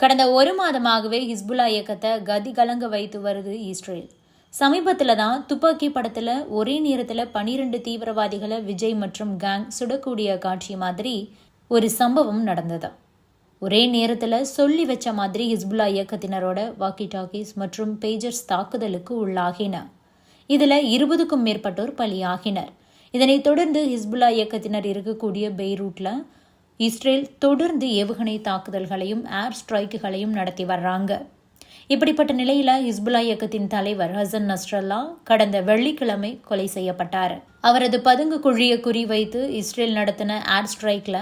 கடந்த ஒரு மாதமாகவே ஹிஸ்புல்லா இயக்கத்தை கதி கலங்க வைத்து வருது இஸ்ரேல். சமீபத்தில் தான் துப்பாக்கி படத்தில் ஒரே நேரத்தில் பனிரெண்டு தீவிரவாதிகளை விஜய் மற்றும் கேங் சுடக்கூடிய காட்சி மாதிரி ஒரு சம்பவம் நடந்தது. ஒரே நேரத்தில் சொல்லி வச்ச மாதிரி ஹிஸ்புல்லா இயக்கத்தினரோட வாக்கி டாக்கீஸ் மற்றும் பேஜர்ஸ் தாக்குதலுக்கு உள்ளாகின. இதில் இருபதுக்கும் மேற்பட்டோர் பலியாகினர். இதனைத் தொடர்ந்து ஹிஸ்புல்லா இயக்கத்தினர் இருக்கக்கூடிய பெய்ரூட்டில் இஸ்ரேல் தொடர்ந்து ஏவுகணை தாக்குதல்களையும் ஏர் ஸ்ட்ரைக்குகளையும் நடத்தி வர்றாங்க. இப்படிப்பட்ட நிலையில ஹிஸ்புல்லா இயக்கத்தின் தலைவர் ஹசன் நஸ்ரல்லா கடந்த வெள்ளிக்கிழமை கொலை செய்யப்பட்டார். அவரது பதுங்கு குழியை குறிவைத்து இஸ்ரேல் நடத்தின ஏர் ஸ்ட்ரைக்ல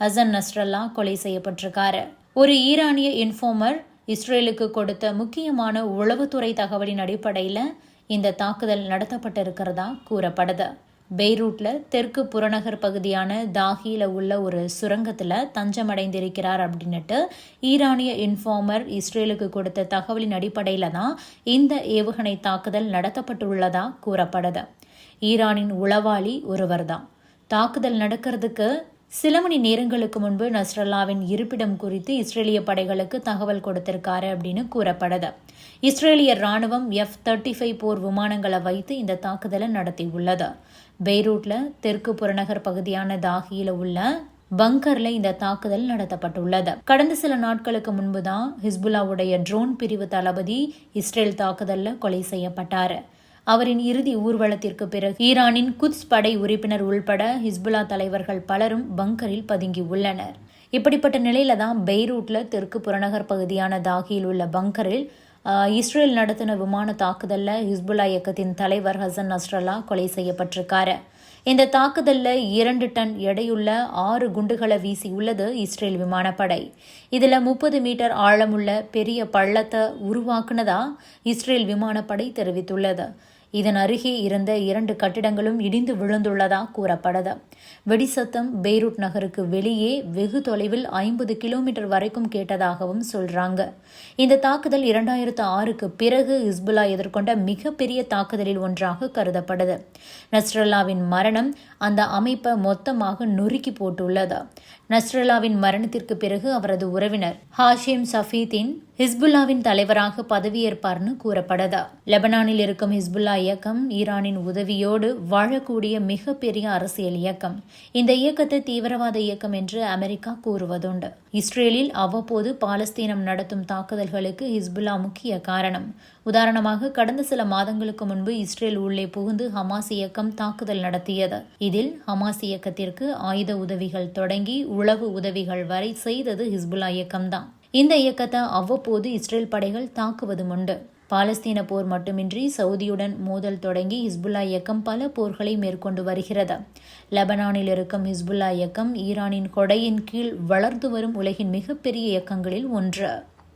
ஹசன் நஸ்ரல்லா கொலை செய்யப்பட்டிருக்காரு. ஒரு ஈரானிய இன்ஃபார்மர் இஸ்ரேலுக்கு கொடுத்த முக்கியமான உளவுத்துறை தகவலின் அடிப்படையில் இந்த தாக்குதல் நடத்தப்பட்டிருக்கிறதா கூறப்படுது. பெய்ரூட்ல தெற்கு புறநகர் பகுதியான தாகியில் உள்ள ஒரு சுரங்கத்தில் தஞ்சமடைந்திருக்கிறார் அப்படின்னுட்டு ஈரானிய இன்ஃபார்மர் இஸ்ரேலுக்கு கொடுத்த தகவலின் அடிப்படையில் தான் இந்த ஏவுகணை தாக்குதல் நடத்தப்பட்டுள்ளதா கூறப்படுது. ஈரானின் உளவாளி ஒருவர் தான் தாக்குதல் நடக்கிறதுக்கு சில மணி நேரங்களுக்கு முன்பு நஸ்ரல்லாவின் இருப்பிடம் குறித்து இஸ்ரேலிய படைகளுக்கு தகவல் கொடுத்திருக்காரு அப்படின்னு கூறப்படுது. இஸ்ரேலிய ராணுவம் எஃப் தேர்ட்டி ஃபைவ் போர் விமானங்களை வைத்து இந்த தாக்குதலை நடத்தியுள்ளது. பெய்ரூட்ல தெற்கு புறநகர் பகுதியான தாகியில உள்ள பங்கர்ல இந்த தாக்குதல் நடத்தப்பட்டுள்ளது. கடந்த சில நாட்களுக்கு முன்புதான் ஹிஸ்புல்லாவுடைய ட்ரோன் பிரிவு தளபதி இஸ்ரேல் தாக்குதல்ல கொலை செய்யப்பட்டார். அவரின் இறுதி ஊர்வலத்திற்கு பிறகு ஈரானின் குத்ஸ் படை உறுப்பினர் உள்பட ஹிஸ்புல்லா தலைவர்கள் பலரும் பங்கரில் பதுங்கி உள்ளனர் இப்படிப்பட்ட நிலையில தான் பெய்ரூட்ல தெற்கு புறநகர் பகுதியான தாகியில் உள்ள பங்கரில் இஸ்ரேல் நடத்தின விமான தாக்குதலில் ஹிஸ்புல்லா இயக்கத்தின் தலைவர் ஹசன் நஸ்ரல்லா கொலை செய்யப்பட்டிருக்காரு. இந்த தாக்குதலில் இரண்டு டன் எடையுள்ள ஆறு குண்டுகளை வீசியுள்ளது இஸ்ரேல் விமானப்படை. இதில் முப்பது மீட்டர் ஆழமுள்ள பெரிய பள்ளத்தை உருவாக்குனதா இஸ்ரேல் விமானப்படை தெரிவித்துள்ளது. இதன் அருகே இருந்த இரண்டு கட்டிடங்களும் இடிந்து விழுந்துள்ளதாக கூறப்படுது வெடிசத்தம் பெய்ரூட் நகருக்கு வெளியே வெகு தொலைவில் ஐம்பது கிலோமீட்டர் வரைக்கும் கேட்டதாகவும் சொல்றாங்க. இந்த தாக்குதல் இரண்டாயிரத்து ஆறுக்கு பிறகு ஹிஸ்புல்லா எதிர்கொண்ட மிகப்பெரிய தாக்குதலில் ஒன்றாக கருதப்படுது நஸ்ரல்லாவின் மரணம் அந்த அமைப்பை மொத்தமாக நொறுக்கி போட்டுள்ளது. நஸ்ரல்லாவின் மரணத்திற்கு பிறகு அவரது உறவினர் ஹாஷிம் சஃபீத்தின் ஹிஸ்புல்லாவின் தலைவராக பதவியேற்பார்னு கூறப்படுது? லெபனானில் இருக்கும் ஹிஸ்புல்லா இயக்கம் ஈரானின் உதவியோடு வாழக்கூடிய மிகப்பெரிய அரசியல் இயக்கம். இந்த இயக்கத்தை தீவிரவாத இயக்கம் என்று அமெரிக்கா கூறுவதுண்டு. இஸ்ரேலில் அவ்வப்போது பாலஸ்தீனம் நடத்தும் தாக்குதல்களுக்கு ஹிஸ்புல்லா முக்கிய காரணம். உதாரணமாக கடந்த சில மாதங்களுக்கு முன்பு இஸ்ரேல் உள்ளே புகுந்து ஹமாஸ் இயக்கம் தாக்குதல் நடத்தியது. இதில் ஹமாஸ் இயக்கத்திற்கு ஆயுத உதவிகள் தொடங்கி உளவு உதவிகள் வரை செய்தது ஹிஸ்புல்லா இயக்கம்தான். இந்த இயக்கத்தை அவ்வப்போது இஸ்ரேல் படைகள் தாக்குவதும் உண்டு. பாலஸ்தீன போர் மட்டுமின்றி சவுதியுடன் மோதல் தொடங்கி ஹிஸ்புல்லா இயக்கம் பல போர்களை மேற்கொண்டு வருகிறது. லெபனானில் இருக்கும் ஹிஸ்புல்லா இயக்கம் ஈரானின் கொடையின் கீழ் வளர்ந்து வரும் உலகின் மிகப்பெரிய இயக்கங்களில் ஒன்று.